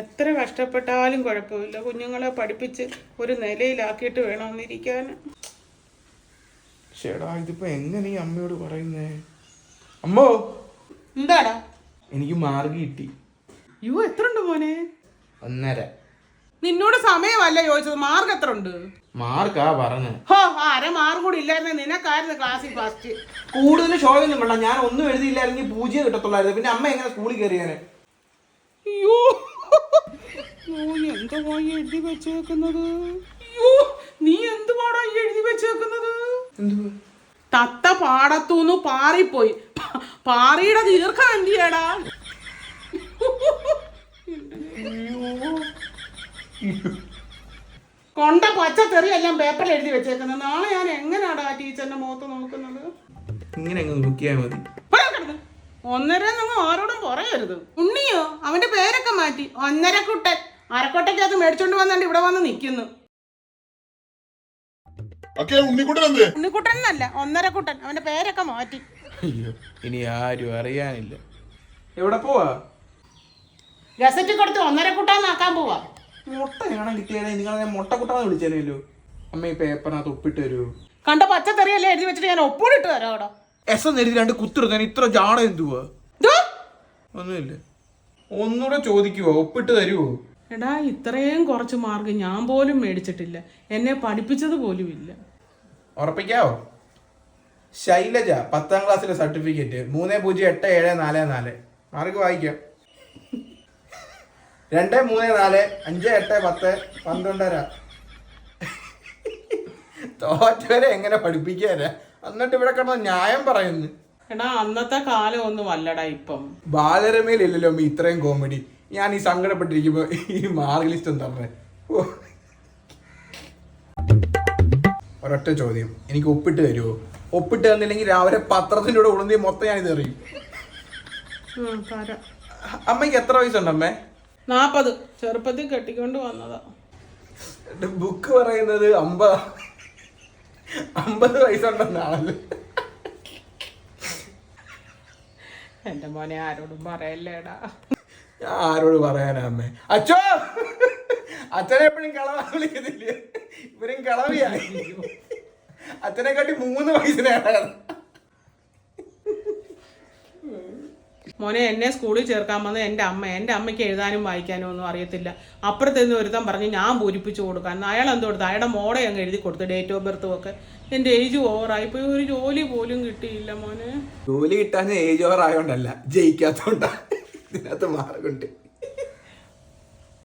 എത്ര കഷ്ടപ്പെട്ടാലും കുഴപ്പമില്ല. കുഞ്ഞുങ്ങളെ പഠിപ്പിച്ച് ഒരു നിലയിലാക്കിയിട്ട് വേണമെന്നിരിക്കാൻ. ചേടാ ഇതിപ്പോ എങ്ങനെ ഈ അമ്മയോട് പറയുന്നേ? അമ്മോ എന്താടാ? എനിക്ക് മാർഗ് കിട്ടി. യു എത്ര ഉണ്ട് മോനെ? ഒന്നര. നിന്നോട് സമയമല്ല ചോദിച്ചത്. മാർക്ക് എത്ര ഉണ്ട് മാർക്കാ പറഞ്ഞു. ഹോ അര മാർക്ക് കൂടി ഇല്ലായിരുന്നു. നിനക്കായിരുന്നു ക്ലാസ്സിൽ ഫസ്റ്റ് കൂടുതൽ ഷോയൊന്നും വേണ്ട. ഞാൻ ഒന്നും എഴുതിയില്ലായിരുന്നെങ്കിൽ പൂജ്യം കിട്ടത്തുള്ളായിരുന്നു. പിന്നെ അമ്മ എങ്ങനെ സ്കൂളിൽ കയറിയാനെ? അയ്യോ. എന്തുവാ ഈ എഴുതി വെച്ചേക്കുന്നത്? നീ എന്തുവാടാ ഈ എഴുതി വെച്ചേക്കുന്നത്? തത്ത പാടത്തൂന്ന് പാറിപ്പോയി. പാറിയുടെ ദീർഘം എന്തിയാടാ കൊണ്ട പച്ചത്തെറിയെല്ലാം പേപ്പറിൽ എഴുതി വെച്ചേക്കുന്നത്. നാളെ ഞാൻ എങ്ങനെയാടാ ടീച്ചറിന്റെ മുഖത്ത് നോക്കുന്നത്? ഇങ്ങനെ അങ്ങ് നോക്കിയാൽ മതി. പോടാ. ഒന്നര നിങ്ങൾ ആരോടും പറയരുത്. ഉണ്ണിയോ? അവന്റെ പേരൊക്കെ മാറ്റി. ഒന്നര കുട്ടൻ അത് മേടിച്ചോണ്ട് വന്നാണ്ട് ഇവിടെ വന്ന് നിൽക്കുന്നു ഉണ്ണിക്കുട്ടൻ എന്നല്ല ഒന്നര കുട്ടൻ അവന്റെ പേരൊക്കെ മാറ്റി. അയ്യോ ഇനി ആരും അറിയാനില്ല. എവിടെ പോവാ? ഗസറ്റ് കൊടുത്ത് ഒന്നര കുട്ടാന്നാക്കാൻ പോവാ. മുട്ട കാണാൻ കിട്ടിയാലേ? നിങ്ങൾ ഞാൻ മുട്ടക്കുട്ടാന്ന് വിളിച്ചേനല്ലോ അമ്മ ഈ പേപ്പറിനകത്ത് ഒപ്പിട്ട് തരൂ. കണ്ട പച്ചത്തെറിയല്ലേ എഴുതി വെച്ചിട്ട് ഞാൻ ഒപ്പിട്ട് തരാം അവിടെ. എസ് എന്ന് എഴുതി രണ്ട് കുത്തിരുത്താൻ ഇത്ര ജാട എന്തുവാ. ഒന്നുമില്ല. ഒന്നുകൂടെ ചോദിക്കുവോ? ഒപ്പിട്ട് തരുവോ? എടാ ഇത്രയും കുറച്ച് മാർക്ക് ഞാൻ പോലും മേടിച്ചിട്ടില്ല. എന്നെ പഠിപ്പിച്ചത് പോലും ഇല്ല. ഉറപ്പിക്കാവോ? ശൈലജ പത്താം ക്ലാസ്സിലെ സർട്ടിഫിക്കറ്റ്. മൂന്ന് പൂജ്യം എട്ട് ഏഴ് നാല് നാല്. മാർക്ക് വായിക്കാം. രണ്ട് മൂന്ന് നാല് അഞ്ച് എട്ട് പത്ത് പന്ത്രണ്ടര. തോറ്റവരെ എങ്ങനെ പഠിപ്പിക്കാനാ? എന്നിട്ട് ഇവിടെ കിടന്ന ന്യായം പറയുന്നു. എടാ അന്നത്തെ കാലം ഒന്നും അല്ലടാ ഇപ്പം. ബാലരമയിലില്ലല്ലോ അമ്മ ഇത്രയും കോമഡി ഞാൻ ഈ സങ്കടപ്പെട്ടിരിക്കുമ്പോ ഈ മാർക്ക് ലിസ്റ്റ് പറഞ്ഞേ ഓ. ഒരൊറ്റ ചോദ്യം. എനിക്ക് ഒപ്പിട്ട് തരുമോ ഒപ്പിട്ട് തന്നില്ലെങ്കിൽ രാവിലെ പത്രത്തിന്റെ കൂടെ ഉളുന്തി മൊത്തം ഞാൻ ഇത് തരാം. അമ്മയ്ക്ക് എത്ര വയസ്സുണ്ട് അമ്മേ? നാപ്പത്. ചെറുപ്പത്തിൽ കെട്ടിക്കൊണ്ട് വന്നതാ. ബുക്ക് പറയുന്നത് അമ്പത് അമ്പത് വയസ്സുണ്ടെന്നാണല്ലോ എന്റെ മോനെ ആരോടും പറയല്ലേടാ. ഞാൻ ആരോട് പറയാനാ അമ്മേ? അച്ഛോ അച്ഛനെ എപ്പോഴും കളവാളിയതില്ലേ വിളിക്കുന്നില്ലേ? ഇവരും കളവിയായി അച്ഛനെ കാട്ടി മൂന്ന് വയസ്സിനാണ് മോനെ എന്നെ സ്കൂളിൽ ചേർക്കാൻ വന്ന എന്റെ അമ്മ എന്റെ അമ്മയ്ക്ക് എഴുതാനും വായിക്കാനും ഒന്നും അറിയത്തില്ല. അപ്പുറത്തുനിന്ന് ഒരുത്തം ഒരുത്തൻ പറഞ്ഞ് ഞാൻ പൂരിപ്പിച്ചു കൊടുക്കാൻ. അയാൾ എന്ത് കൊടുത്തു? അയാളുടെ മോടെ അങ്ങ് എഴുതി കൊടുത്തു ഡേറ്റ് ഓഫ് ബർത്തും ഒക്കെ. എന്റെ ഏജ് ഓവറായി പോയി ഒരു ജോലി പോലും കിട്ടിയില്ല മോനെ. ജോലി കിട്ടാൻ ഏജ് ഓവർ ജയിക്കാത്തോണ്ടാ ഇതിനകത്ത് മാർഗുണ്ട്.